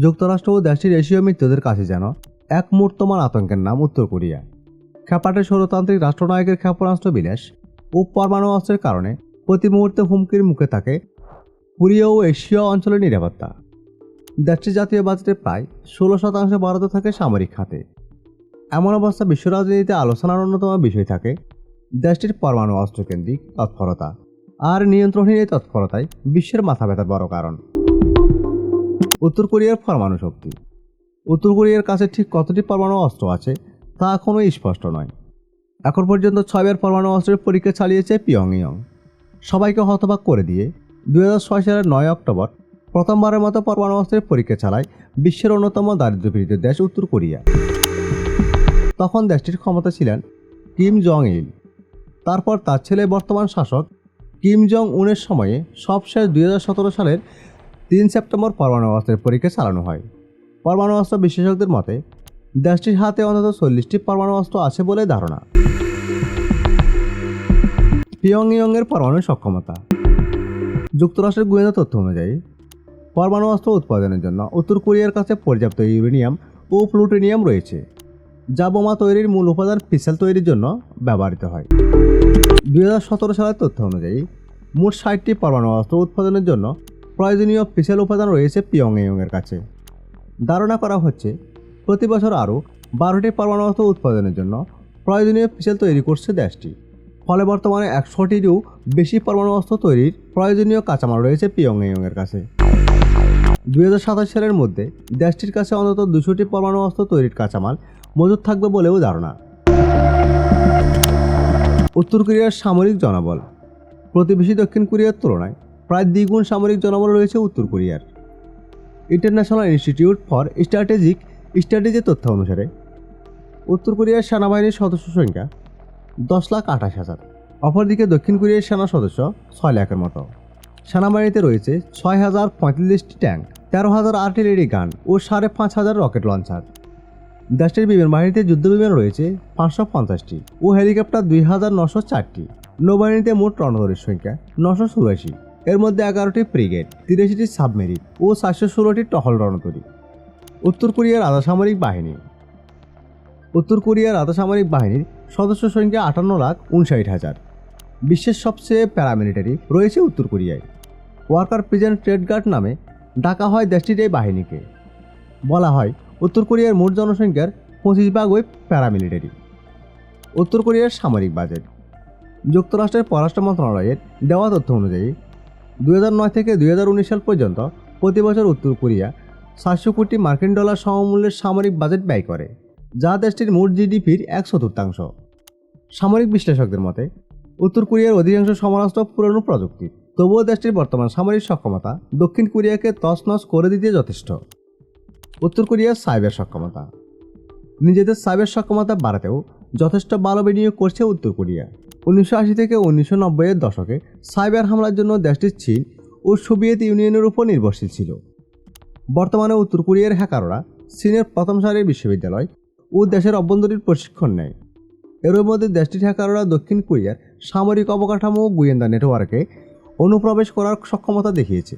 যুক্তরাষ্ট্র ও দেশটির এশীয় মিত্রদের কাছে যেন এক মূর্তমান আতঙ্কের নাম উত্তর কোরিয়া। খ্যাপাটে সৌরতান্ত্রিক রাষ্ট্রনায়কের ক্ষেপণাস্ত্র বিলাস ও পরমাণু অস্ত্রের কারণে প্রতি মুহূর্তে হুমকির মুখে থাকে কোরিয়া ও এশীয় অঞ্চলের নিরাপত্তা। দেশটির জাতীয় বাজেটের প্রায় ষোলো শতাংশ বরাদ্দ থাকে সামরিক খাতে। এমন অবস্থা বিশ্ব রাজনীতিতে আলোচনার অন্যতম বিষয় থাকে দেশটির পরমাণু অস্ত্রকেন্দ্রিক তৎপরতা। আর নিয়ন্ত্রণহীন এই তৎপরতায় বিশ্বের মাথা ব্যথার বড় কারণ। উত্তর কোরিয়ার পরমাণু শক্তি। উত্তর কোরিয়ার কাছে ঠিক কতটি পরমাণু অস্ত্র আছে, তা এখনও স্পষ্ট নয়। এখন পর্যন্ত ছয়বার পরমাণু অস্ত্রের পরীক্ষা চালিয়েছে পিয়ংইয়ং। সবাইকে হতবাক করে দিয়ে দুই হাজার ছয় সালের নয় অক্টোবর প্রথমবারের মতো পরমাণু অস্ত্রের পরীক্ষা চালায় বিশ্বের অন্যতম দারিদ্র্যপীড়িত দেশ উত্তর কোরিয়া। তখন দেশটির ক্ষমতা ছিলেন কিম জং ইল তারপর তার ছেলে বর্তমান শাসক কিম জং উনের সময়ে সবশেষ দুই হাজার সতেরো সালের তিন সেপ্টেম্বর পরমাণু অস্ত্রের পরীক্ষা চালানো হয়। পরমাণু অস্ত্র বিশেষজ্ঞদের মতে, দেশটির হাতে অন্তত চল্লিশটি পরমাণু অস্ত্র আছে বলে ধারণা। পিয়ংইয়ংয়ের পরমাণু সক্ষমতা। যুক্তরাষ্ট্রের গোয়েন্দা তথ্য অনুযায়ী, পরমাণু অস্ত্র উৎপাদনের জন্য উত্তর কোরিয়ার কাছে পর্যাপ্ত ইউরেনিয়াম ও প্লুটোনিয়াম রয়েছে, যা বোমা তৈরির মূল উপাদান পিসেল তৈরির জন্য ব্যবহৃত হয়। দু হাজার সতেরো সালের তথ্য অনুযায়ী, মোট ষাটটি পরমাণু অস্ত্র উৎপাদনের জন্য প্রয়োজনীয় পিসেল উপাদান রয়েছে পিয়ংইয়ংয়ের কাছে। ধারণা করা হচ্ছে, প্রতি বছর আরও বারোটি পরমাণু উৎপাদনের জন্য প্রয়োজনীয় পিসেল তৈরি করছে দেশটি। ফলে বর্তমানে একশোটিরও বেশি পরমাণু অস্ত্র তৈরির প্রয়োজনীয় কাঁচামাল রয়েছে পিয়ংইয়ংয়ের কাছে। দু হাজার সাতাশ সালের মধ্যে দেশটির কাছে অন্তত দুশোটি পরমাণু অস্ত্র তৈরির কাঁচামাল মজুদ থাকবে বলেও ধারণা। উত্তর কোরিয়ার সামরিক জনবল, প্রতিবেশী দক্ষিণ কোরিয়ার তুলনায় প্রায় দ্বিগুণ সামরিক জনবল রয়েছে উত্তর কোরিয়ার। International institute for strategic strategy তথ্য অনুসারে, উত্তর কোরিয়ার সেনাবাহিনীর সদস্য সংখ্যা দশ লাখ আঠাশ হাজার। অপরদিকে দক্ষিণ কোরিয়ার সেনা সদস্য ছয় লাখের মতো। সেনাবাহিনীতে রয়েছে ছয় হাজার পঁয়তাল্লিশটি ট্যাঙ্ক, তেরো হাজার আর্টিলারি গান ও সাড়ে পাঁচ হাজার রকেট লঞ্চার। দেশটির বিমান বাহিনীতে যুদ্ধ বিমান রয়েছে পাঁচশো পঞ্চাশটি ও হেলিকপ্টার দুই হাজার নশো চারটি। নৌবাহিনীতে মোট রণতরীর সংখ্যা নশো চুরাশি। মধ্যে এগারোটি ব্রিগেড তিরাশিটি সাবমেরিন ও চারশো ষোলোটি টহল রণতরী। উত্তর কোরিয়ার আধা সামরিক বাহিনী। উত্তর কোরিয়ার আধা সামরিক বাহিনীর সদস্য সংখ্যা আটান্ন লাখ উনষাট হাজার। বিশ্বের সবচেয়ে প্যারামিলিটারি রয়েছে উত্তর কোরিয়ায়। ওয়ার্কার প্রিজেন্ট ট্রেড গার্ড নামে ডাকা হয় দেশটির এই বাহিনীকে। বলা হয়, উত্তর কোরিয়ার মোট জনসংখ্যার পঁচিশ ভাগ ওই প্যারামিলিটারি। উত্তর কোরিয়ার সামরিক বাজেট। যুক্তরাষ্ট্রের পররাষ্ট্র মন্ত্রণালয়ের দেওয়া তথ্য অনুযায়ী দুই থেকে দুই হাজার উনিশ সাল পর্যন্ত প্রতি বছর উত্তর কোরিয়া সাতশো কোটি মার্কিন ডলার সমমূল্যের সামরিক বাজেট ব্যয় করে, যা দেশটির মোট জিডিপির এক চতুর্থাংশ। সামরিক বিশ্লেষকদের মতে, উত্তর কোরিয়ার অধিকাংশ সমরাস্ত্র পুরনো প্রযুক্তি, তবুও দেশটির বর্তমান সামরিক সক্ষমতা দক্ষিণ কোরিয়াকে তছনছ করে দিতে যথেষ্ট। উত্তর কোরিয়ার সাইবার সক্ষমতা, নিজেদের সাইবার সক্ষমতা বাড়াতেও যথেষ্ট ভালো বিনিয়োগ করছে উত্তর কোরিয়া। উনিশশো আশি থেকে উনিশশো নব্বইয়ের দশকে সাইবার হামলার জন্য দেশটির চীন ও সোভিয়েত ইউনিয়নের উপর নির্ভরশীল ছিল। বর্তমানে উত্তর কোরিয়ার হ্যাকাররা চীনের প্রথম সারির বিশ্ববিদ্যালয় ও দেশের অভ্যন্তরীণ প্রশিক্ষণ নেয়। এর মধ্যে দেশটির হ্যাকাররা দক্ষিণ কোরিয়ার সামরিক অবকাঠামো গোয়েন্দা নেটওয়ার্কে অনুপ্রবেশ করার সক্ষমতা দেখিয়েছে।